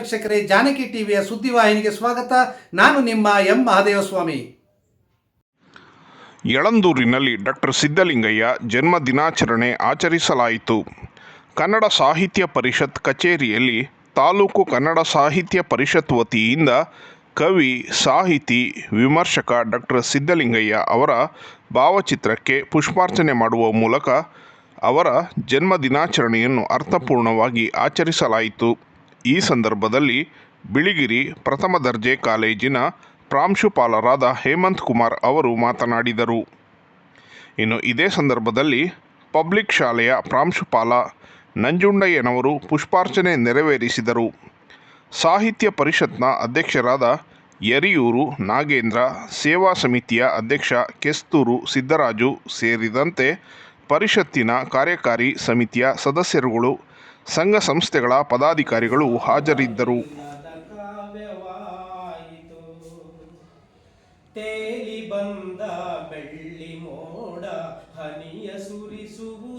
ವೀಕ್ಷಕರೇ, ಜಾನಕಿ ಟಿವಿಯ ಸುದ್ದಿವಾಹಿನಿಗೆ ಸ್ವಾಗತ. ನಾನು ನಿಮ್ಮ ಎಂ. ಮಹಾದೇವಸ್ವಾಮಿ. ಯಳಂದೂರಿನಲ್ಲಿ ಡಾಕ್ಟರ್ ಸಿದ್ದಲಿಂಗಯ್ಯ ಜನ್ಮ ದಿನಾಚರಣೆ ಆಚರಿಸಲಾಯಿತು. ಕನ್ನಡ ಸಾಹಿತ್ಯ ಪರಿಷತ್ ಕಚೇರಿಯಲ್ಲಿ ತಾಲೂಕು ಕನ್ನಡ ಸಾಹಿತ್ಯ ಪರಿಷತ್ ವತಿಯಿಂದ ಕವಿ, ಸಾಹಿತಿ, ವಿಮರ್ಶಕ ಡಾಕ್ಟರ್ ಸಿದ್ದಲಿಂಗಯ್ಯ ಅವರ ಭಾವಚಿತ್ರಕ್ಕೆ ಪುಷ್ಪಾರ್ಚನೆ ಮಾಡುವ ಮೂಲಕ ಅವರ ಜನ್ಮ ದಿನಾಚರಣೆಯನ್ನು ಅರ್ಥಪೂರ್ಣವಾಗಿ ಆಚರಿಸಲಾಯಿತು. ಈ ಸಂದರ್ಭದಲ್ಲಿ ಬಿಳಿಗಿರಿ ಪ್ರಥಮ ದರ್ಜೆ ಕಾಲೇಜಿನ ಪ್ರಾಂಶುಪಾಲರಾದ ಹೇಮಂತ್ ಕುಮಾರ್ ಅವರು ಮಾತನಾಡಿದರು. ಇನ್ನು ಇದೇ ಸಂದರ್ಭದಲ್ಲಿ ಪಬ್ಲಿಕ್ ಶಾಲೆಯ ಪ್ರಾಂಶುಪಾಲ ನಂಜುಂಡಯ್ಯನವರು ಪುಷ್ಪಾರ್ಚನೆ ನೆರವೇರಿಸಿದರು. ಸಾಹಿತ್ಯ ಪರಿಷತ್ನ ಅಧ್ಯಕ್ಷರಾದ ಯರಿಯೂರು ನಾಗೇಂದ್ರ, ಸೇವಾ ಸಮಿತಿಯ ಅಧ್ಯಕ್ಷ ಕೆಸ್ತೂರು ಸಿದ್ದರಾಜು ಸೇರಿದಂತೆ ಪರಿಷತ್ತಿನ ಕಾರ್ಯಕಾರಿ ಸಮಿತಿಯ ಸದಸ್ಯರುಗಳು ಸಂಘ ಸಂಸ್ಥೆಗಳ ಪದಾಧಿಕಾರಿಗಳು ಹಾಜರಿದ್ದರು. ತೇಲಿ ಬಂದ ಬೆಳ್ಳಿ ಮೋಡ ಹನಿಯ ಸುರಿಸುವುದೇ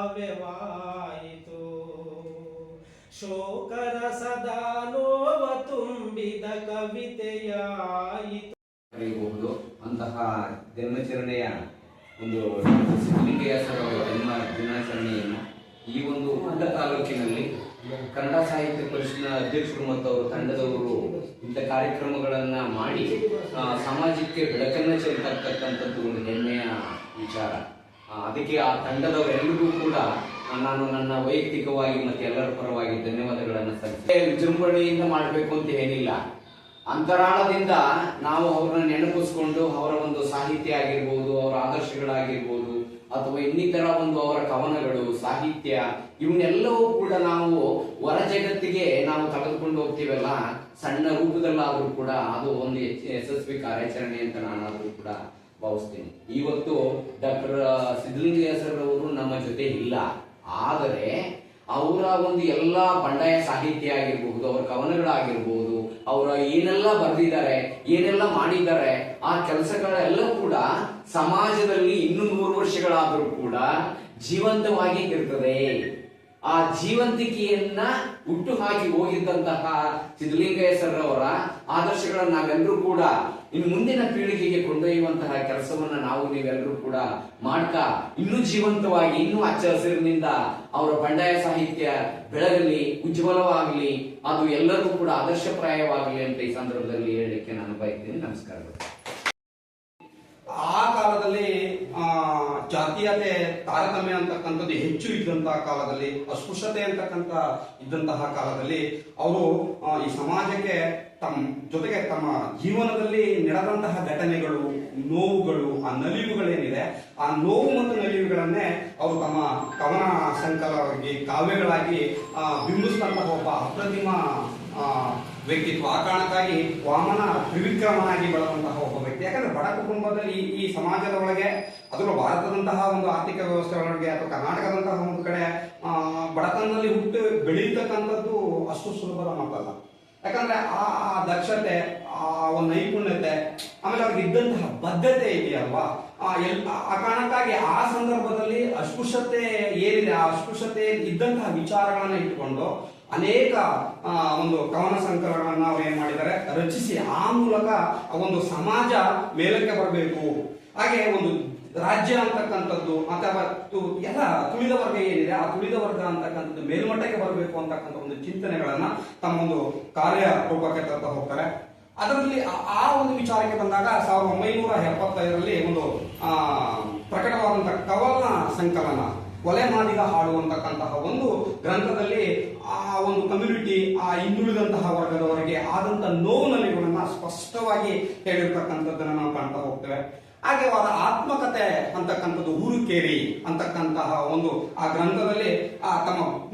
ಕಾವ್ಯವಾಯಿತು ಶೋಕರಸದ ನೋವ ತುಂಬಿದ ಕವಿತೆಯಾಯಿತು. ಕರೆಯಬಹುದು ಅಂತಹ ಜನ್ಮಾಚರಣೆಯ ಒಂದು ಸಿದ್ಧಿಕೆಯ ಸರ್ ಅವರ ಜನ್ಮ ದಿನಾಚರಣೆಯನ್ನು ಈ ಒಂದು ಪುಟ್ಟ ತಾಲೂಕಿನಲ್ಲಿ ಕನ್ನಡ ಸಾಹಿತ್ಯ ಪರಿಷತ್ನ ಅಧ್ಯಕ್ಷರು ಮತ್ತು ಅವರ ತಂಡದವರು ಇಂಥ ಕಾರ್ಯಕ್ರಮಗಳನ್ನ ಮಾಡಿ ಸಮಾಜಕ್ಕೆ ಬೆಳಕನ್ನು ಚೆಲ್ತಕ್ಕಂಥದ್ದು ಒಂದು ಹೆಮ್ಮೆಯ ವಿಚಾರ. ಅದಕ್ಕೆ ಆ ತಂಡದವರೆಲ್ಲರಿಗೂ ಕೂಡ ನಾನು ನನ್ನ ವೈಯಕ್ತಿಕವಾಗಿ ಮತ್ತೆ ಎಲ್ಲರ ಪರವಾಗಿ ಧನ್ಯವಾದಗಳನ್ನು ಸಲ್ಲಿಸಿ ವಿಜೃಂಭಣೆಯಿಂದ ಮಾಡಬೇಕು ಅಂತ ಏನಿಲ್ಲ. ಅಂತರಾಳದಿಂದ ನಾವು ಅವರನ್ನ ನೆನಪಿಸ್ಕೊಂಡು ಅವರ ಒಂದು ಸಾಹಿತ್ಯ ಆಗಿರ್ಬೋದು, ಅವರ ಆದರ್ಶಗಳಾಗಿರ್ಬೋದು, ಅಥವಾ ಇನ್ನಿತರ ಒಂದು ಅವರ ಕವನಗಳು, ಸಾಹಿತ್ಯ, ಇವನ್ನೆಲ್ಲವೂ ಕೂಡ ನಾವು ಹೊರ ಜಗತ್ತಿಗೆ ನಾವು ತೆಗೆದುಕೊಂಡು ಹೋಗ್ತೀವಲ್ಲ, ಸಣ್ಣ ರೂಪದಲ್ಲಾದರೂ ಕೂಡ ಅದು ಒಂದು ಯಶ್- ಯಶಸ್ವಿ ಕಾರ್ಯಾಚರಣೆ ಅಂತ ನಾನಾದರೂ ಕೂಡ ಭಾವಿಸ್ತೀನಿ. ಇವತ್ತು ಡಾಕ್ಟರ್ ಸಿದ್ದಲಿಂಗಯ್ಯ ಸರ್ ಅವರು ನಮ್ಮ ಜೊತೆ ಇಲ್ಲ. ಆದರೆ ಅವರ ಒಂದು ಎಲ್ಲ ಬಂಡಾಯ ಸಾಹಿತ್ಯ ಆಗಿರಬಹುದು, ಅವರ ಕವನಗಳಾಗಿರ್ಬೋದು ಅವರ ಏನೆಲ್ಲ ಬರೆದಿದ್ದಾರೆ, ಏನೆಲ್ಲ ಮಾಡಿದ್ದಾರೆ, ಆ ಕೆಲಸಗಳೆಲ್ಲ ಕೂಡ ಸಮಾಜದಲ್ಲಿ ಇನ್ನು ನೂರು ವರ್ಷಗಳಾದರೂ ಕೂಡ ಜೀವಂತವಾಗಿ ಇರ್ತದೆ. ಆ ಜೀವಂತಿಕೆಯನ್ನ ಹುಟ್ಟು ಹಾಕಿ ಹೋಗಿದ್ದಂತಹ ಸಿದ್ದಲಿಂಗಯ್ಯ ಸರ್ ಆದರ್ಶಗಳನ್ನ ನಾವೆಲ್ಲರೂ ಕೂಡ ಇನ್ನು ಮುಂದಿನ ಪೀಳಿಗೆಗೆ ಕೊಂಡೊಯ್ಯುವಂತಹ ಕೆಲಸವನ್ನ ನಾವು ನೀವೆಲ್ಲರೂ ಕೂಡ ಮಾಡ್ತಾ ಇನ್ನೂ ಜೀವಂತವಾಗಿ, ಇನ್ನೂ ಹಚ್ಚ ಹಸಿರಿನಿಂದ ಅವರ ಬಂಡಾಯ ಸಾಹಿತ್ಯ ಬೆಳಗಲಿ, ಉಜ್ವಲವಾಗಲಿ, ಅದು ಎಲ್ಲರಿಗೂ ಕೂಡ ಆದರ್ಶಪ್ರಾಯವಾಗಲಿ ಅಂತ ಈ ಸಂದರ್ಭದಲ್ಲಿ ಹೇಳಲಿಕ್ಕೆ ನಾನು ಬಯಸ್ತೀನಿ ನಮಸ್ಕಾರಗಳು. ಆ ಕಾಲದಲ್ಲಿ ಜಾತೀಯತೆ ತಾರತಮ್ಯ ಅಂತಕ್ಕಂಥದ್ದು ಹೆಚ್ಚು ಇದ್ದಂತಹ ಕಾಲದಲ್ಲಿ, ಅಸ್ಪೃಶ್ಯತೆ ಅಂತಕ್ಕಂಥ ಇದ್ದಂತಹ ಕಾಲದಲ್ಲಿ, ಅವರು ಈ ಸಮಾಜಕ್ಕೆ ತಮ್ಮ ಜೊತೆಗೆ ತಮ್ಮ ಜೀವನದಲ್ಲಿ ನಡೆದಂತಹ ಘಟನೆಗಳು ನೋವುಗಳು ಆ ನಲಿವುಗಳೇನಿದೆ ಆ ನೋವು ಮತ್ತು ನಲಿವುಗಳನ್ನೇ ಅವರು ತಮ್ಮ ಕವನ ಸಂಕಲವಾಗಿ ಕಾವ್ಯಗಳಾಗಿ ಆ, ಬಿಂಬಿಸಿದಂತಹ ಒಬ್ಬ ಅಪ್ರತಿಮ ವ್ಯಕ್ತಿತ್ವ. ಆ ಕಾರಣಕ್ಕಾಗಿ ವಾಮನ ತ್ರಿವಿಕ್ರಮನಾಗಿ ಬೆಳೆದಂತಹ ಒಬ್ಬ ವ್ಯಕ್ತಿ. ಯಾಕಂದ್ರೆ ಬಡ ಕುಟುಂಬದಲ್ಲಿ ಈ- ಸಮಾಜದ ಒಳಗೆ ಅದರಲ್ಲೂ ಭಾರತದಂತಹ ಒಂದು ಆರ್ಥಿಕ ವ್ಯವಸ್ಥೆ ಒಳಗೆ ಅಥವಾ ಕರ್ನಾಟಕದಂತಹ ಒಂದು ಕಡೆ ಬಡತನದಲ್ಲಿ ಹುಟ್ಟು ಬೆಳೀತಕ್ಕಂಥದ್ದು ಅಷ್ಟು ಸುಲಭದ ಮಾತಲ್ಲ ಯಾಕಂದ್ರೆ ಆ ಆ ದಕ್ಷತೆ, ಆ ಒಂದು ನೈಪುಣ್ಯತೆ, ಆಮೇಲೆ ಅವ್ರಿಗೆ ಇದ್ದಂತಹ ಬದ್ಧತೆ ಇದೆಯಲ್ವಾ? ಆ ಆ- ಕಾರಣಕ್ಕಾಗಿ ಆ ಸಂದರ್ಭದಲ್ಲಿ ಅಸ್ಪೃಶ್ಯತೆ ಏನಿದೆ, ಆ ಅಸ್ಪೃಶ್ಯತೆ ಇದ್ದಂತಹ ವಿಚಾರಗಳನ್ನ ಇಟ್ಟುಕೊಂಡು ಅನೇಕ ಒಂದು ಕವನ ಸಂಕಲನಗಳನ್ನ ಅವ್ರು ಏನ್ ಮಾಡಿದ್ದಾರೆ, ರಚಿಸಿ ಆ ಮೂಲಕ ಆ ಒಂದು ಸಮಾಜ ಮೇಲಕ್ಕೆ ಬರಬೇಕು. ಹಾಗೆ ಒಂದು ರಾಜ್ಯ ಅಂತಕ್ಕಂಥದ್ದು, ಅಥವಾ ಎಲ್ಲ ತುಳಿದ ವರ್ಗ ಏನಿದೆ, ಆ ತುಳಿದ ವರ್ಗ ಅಂತಕ್ಕಂಥದ್ದು ಮೇಲ್ಮಟ್ಟಕ್ಕೆ ಬರಬೇಕು ಅಂತಕ್ಕಂಥ ಒಂದು ಚಿಂತನೆಗಳನ್ನ ತಮ್ಮ ಒಂದು ಕಾರ್ಯ ರೂಪಕ್ಕೆ ತರ್ತಾ ಹೋಗ್ತಾರೆ. ಅದರಲ್ಲಿ ಆ- ಒಂದು ವಿಚಾರಕ್ಕೆ ಬಂದಾಗ ಸಾವಿರದ ಒಂಬೈನೂರ ಎಪ್ಪತ್ತೈದರಲ್ಲಿ ಒಂದು, ಆ ಪ್ರಕಟವಾದಂತಹ ಕವನ ಸಂಕಲನ ಕೊಲೆ ಮಾಡಿದ ಹಾಡು ಅಂತಕ್ಕಂತಹ ಒಂದು ಗ್ರಂಥದಲ್ಲಿ ಆ ಒಂದು ಕಮ್ಯುನಿಟಿ ಆ ಹಿಂದುಳಿದಂತಹ ವರ್ಗದವರಿಗೆ ಆದಂತ ನೋವು ನಲಿಗಳನ್ನ ಸ್ಪಷ್ಟವಾಗಿ ಹೇಳಿರ್ತಕ್ಕಂಥದ್ದನ್ನ ನಾವು ಕಾಣ್ತಾ ಹೋಗ್ತೇವೆ. ಹಾಗೆ ಅವರ ಆತ್ಮಕತೆ ಅಂತಕ್ಕಂಥದ್ದು ಊರುಕೇರಿ ಅಂತಕ್ಕಂತಹ ಒಂದು ಆ ಗ್ರಂಥದಲ್ಲಿ ಆ ತಮ್ಮ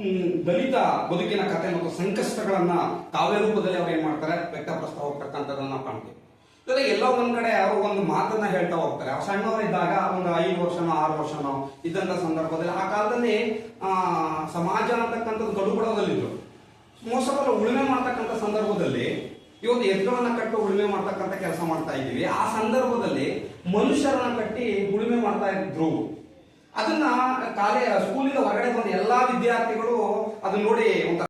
ದಲಿತ ಬದುಕಿನ ಕತೆ ಮತ್ತು ಸಂಕಷ್ಟಗಳನ್ನ ಕಾವ್ಯ ರೂಪದಲ್ಲಿ ಅವ್ರು ಏನ್ ಮಾಡ್ತಾರೆ? ವ್ಯಕ್ತಪಡಿಸ್ತಾ ಹೋಗ್ತಕ್ಕಂಥದ್ದನ್ನ ಕಾಣ್ತೀವಿ. ಜೊತೆಗೆ ಎಲ್ಲೋ ಒಂದ್ ಕಡೆ ಅವರು ಒಂದು ಮಾತನ್ನ ಹೇಳ್ತಾ ಹೋಗ್ತಾರೆ. ಅವ್ರು ಸಣ್ಣವರಿದ್ದಾಗ ಒಂದು ಐದು ವರ್ಷನೋ, ಆರು ವರ್ಷನೋ ಇದ್ದಂತ ಸಂದರ್ಭದಲ್ಲಿ ಆ ಕಾಲದಲ್ಲಿ, ಆ, ಸಮಾಜ ಅಂತಕ್ಕಂಥದ್ದು ಗಡುಬಡದಲ್ಲಿದ್ರು ಮೋಸಬಲ್ಲ ಉಳುಮೆ ಮಾಡ್ತಕ್ಕಂಥ ಸಂದರ್ಭದಲ್ಲಿ ಇವತ್ತು ಎತ್ತುಗಳನ್ನ ಕಟ್ಟು ಉಳುಮೆ ಮಾಡ್ತಕ್ಕಂತ ಕೆಲಸ ಮಾಡ್ತಾ ಇದ್ದೀವಿ. ಆ ಸಂದರ್ಭದಲ್ಲಿ ಮನುಷ್ಯರನ್ನ ಕಟ್ಟಿ ಉಳುಮೆ ಮಾಡ್ತಾ ಇದ್ರು. ಅದನ್ನ ಕಾಲೇ ಸ್ಕೂಲಿಂದ ಹೊರಗಡೆ ಬಂದ ಎಲ್ಲಾ ವಿದ್ಯಾರ್ಥಿಗಳು ಅದನ್ನ ನೋಡಿ